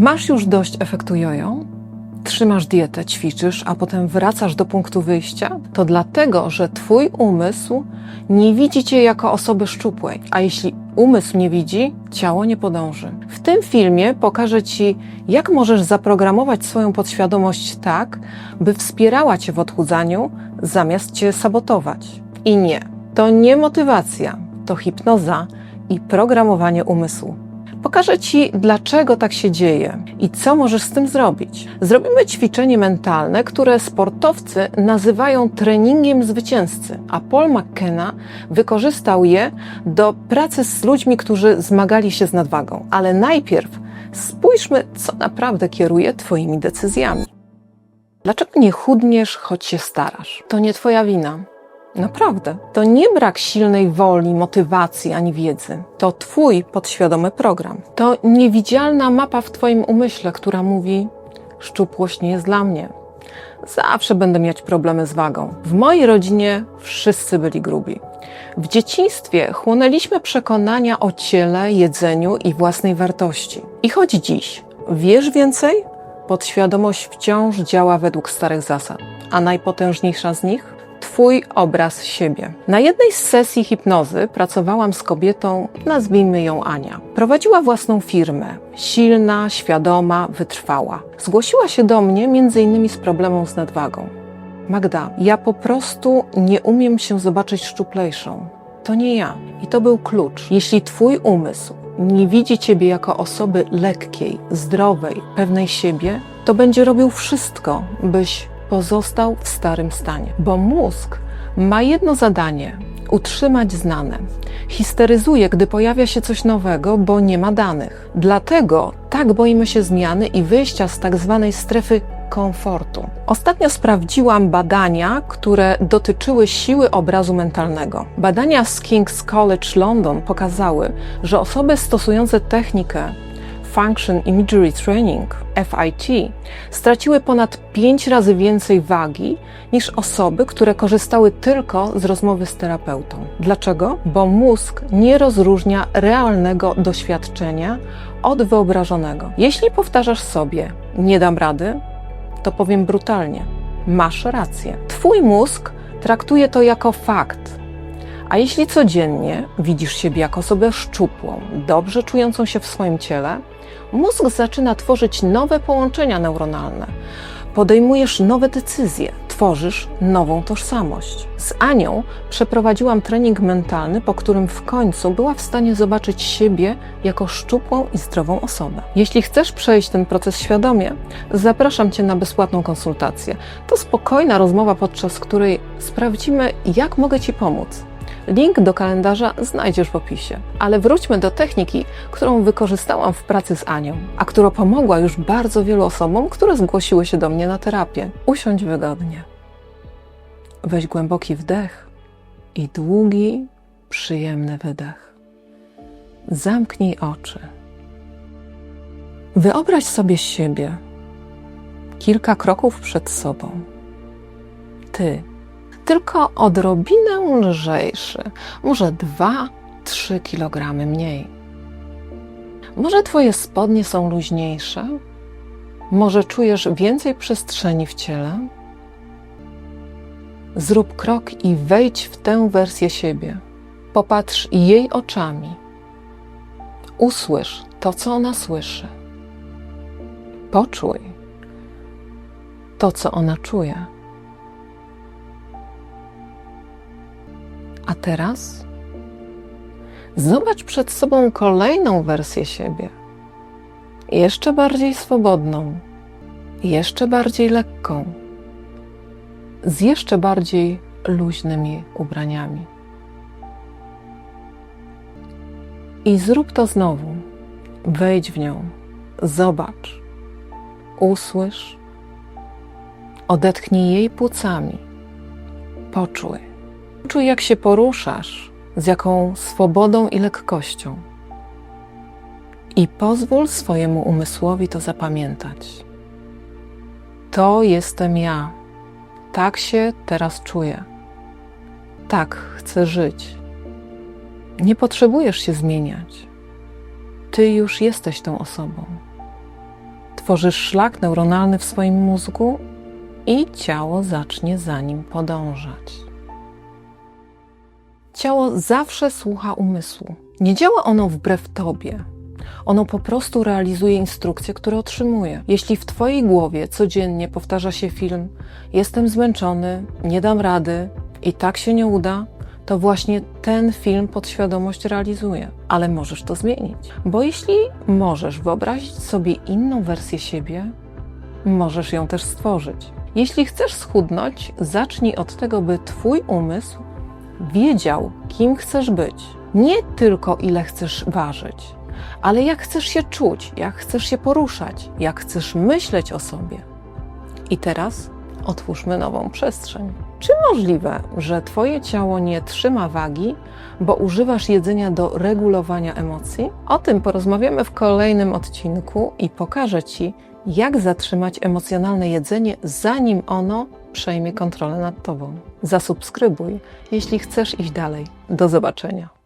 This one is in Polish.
Masz już dość efektu jojo? Trzymasz dietę, ćwiczysz, a potem wracasz do punktu wyjścia? To dlatego, że Twój umysł nie widzi Cię jako osoby szczupłej, a jeśli umysł nie widzi, ciało nie podąży. W tym filmie pokażę Ci, jak możesz zaprogramować swoją podświadomość tak, by wspierała Cię w odchudzaniu, zamiast Cię sabotować. I nie, to nie motywacja, to hipnoza i programowanie umysłu. Pokażę Ci, dlaczego tak się dzieje i co możesz z tym zrobić. Zrobimy ćwiczenie mentalne, które sportowcy nazywają treningiem zwycięzcy, a Paul McKenna wykorzystał je do pracy z ludźmi, którzy zmagali się z nadwagą. Ale najpierw spójrzmy, co naprawdę kieruje Twoimi decyzjami. Dlaczego nie chudniesz, choć się starasz? To nie Twoja wina. Naprawdę. To nie brak silnej woli, motywacji ani wiedzy. To Twój podświadomy program. To niewidzialna mapa w Twoim umyśle, która mówi: Szczupłość nie jest dla mnie. Zawsze będę mieć problemy z wagą. W mojej rodzinie wszyscy byli grubi. W dzieciństwie chłonęliśmy przekonania o ciele, jedzeniu i własnej wartości. I choć dziś wiesz więcej, podświadomość wciąż działa według starych zasad. A najpotężniejsza z nich? Twój obraz siebie. Na jednej z sesji hipnozy pracowałam z kobietą, nazwijmy ją Ania. Prowadziła własną firmę, silna, świadoma, wytrwała. Zgłosiła się do mnie m.in. z problemem z nadwagą. Magda, ja po prostu nie umiem się zobaczyć szczuplejszą. To nie ja. I to był klucz. Jeśli Twój umysł nie widzi Ciebie jako osoby lekkiej, zdrowej, pewnej siebie, to będzie robił wszystko, byś pozostał w starym stanie. Bo mózg ma jedno zadanie utrzymać znane. Histeryzuje, gdy pojawia się coś nowego, bo nie ma danych. Dlatego tak boimy się zmiany i wyjścia z tak zwanej strefy komfortu. Ostatnio sprawdziłam badania, które dotyczyły siły obrazu mentalnego. Badania z King's College London pokazały, że osoby stosujące technikę Function Imagery Training FIT straciły ponad 5 razy więcej wagi niż osoby, które korzystały tylko z rozmowy z terapeutą. Dlaczego? Bo mózg nie rozróżnia realnego doświadczenia od wyobrażonego. Jeśli powtarzasz sobie, nie dam rady, to powiem brutalnie: masz rację. Twój mózg traktuje to jako fakt. A jeśli codziennie widzisz siebie jako osobę szczupłą, dobrze czującą się w swoim ciele, mózg zaczyna tworzyć nowe połączenia neuronalne. Podejmujesz nowe decyzje, tworzysz nową tożsamość. Z Anią przeprowadziłam trening mentalny, po którym w końcu była w stanie zobaczyć siebie jako szczupłą i zdrową osobę. Jeśli chcesz przejść ten proces świadomie, zapraszam Cię na bezpłatną konsultację. To spokojna rozmowa, podczas której sprawdzimy, jak mogę Ci pomóc. Link do kalendarza znajdziesz w opisie. Ale wróćmy do techniki, którą wykorzystałam w pracy z Anią, a która pomogła już bardzo wielu osobom, które zgłosiły się do mnie na terapię. Usiądź wygodnie. Weź głęboki wdech i długi, przyjemny wydech. Zamknij oczy. Wyobraź sobie siebie kilka kroków przed sobą. Ty tylko odrobinę lżejszy, może 2-3 kg mniej. Może Twoje spodnie są luźniejsze? Może czujesz więcej przestrzeni w ciele? Zrób krok i wejdź w tę wersję siebie. Popatrz jej oczami. Usłysz to, co ona słyszy. Poczuj to, co ona czuje. A teraz zobacz przed sobą kolejną wersję siebie. Jeszcze bardziej swobodną, jeszcze bardziej lekką, z jeszcze bardziej luźnymi ubraniami. I zrób to znowu. Wejdź w nią, zobacz, usłysz, odetchnij jej płucami, poczuj. Czuj, jak się poruszasz, z jaką swobodą i lekkością. I pozwól swojemu umysłowi to zapamiętać. To jestem ja. Tak się teraz czuję. Tak chcę żyć. Nie potrzebujesz się zmieniać. Ty już jesteś tą osobą. stworzysz szlak neuronalny w swoim mózgu i ciało zacznie za nim podążać. Ciało zawsze słucha umysłu. Nie działa ono wbrew tobie. Ono po prostu realizuje instrukcje, które otrzymuje. Jeśli w twojej głowie codziennie powtarza się film: Jestem zmęczony, nie dam rady i tak się nie uda, to właśnie ten film podświadomość realizuje. Ale możesz to zmienić, bo jeśli możesz wyobrazić sobie inną wersję siebie, możesz ją też stworzyć. Jeśli chcesz schudnąć, zacznij od tego, by Twój umysł wiedział, kim chcesz być. Nie tylko ile chcesz ważyć, ale jak chcesz się czuć, jak chcesz się poruszać, jak chcesz myśleć o sobie. I teraz otwórzmy nową przestrzeń. Czy możliwe, że Twoje ciało nie trzyma wagi, bo używasz jedzenia do regulowania emocji? O tym porozmawiamy w kolejnym odcinku i pokażę Ci, jak zatrzymać emocjonalne jedzenie, zanim ono przejmie kontrolę nad Tobą. Zasubskrybuj, jeśli chcesz iść dalej. Do zobaczenia.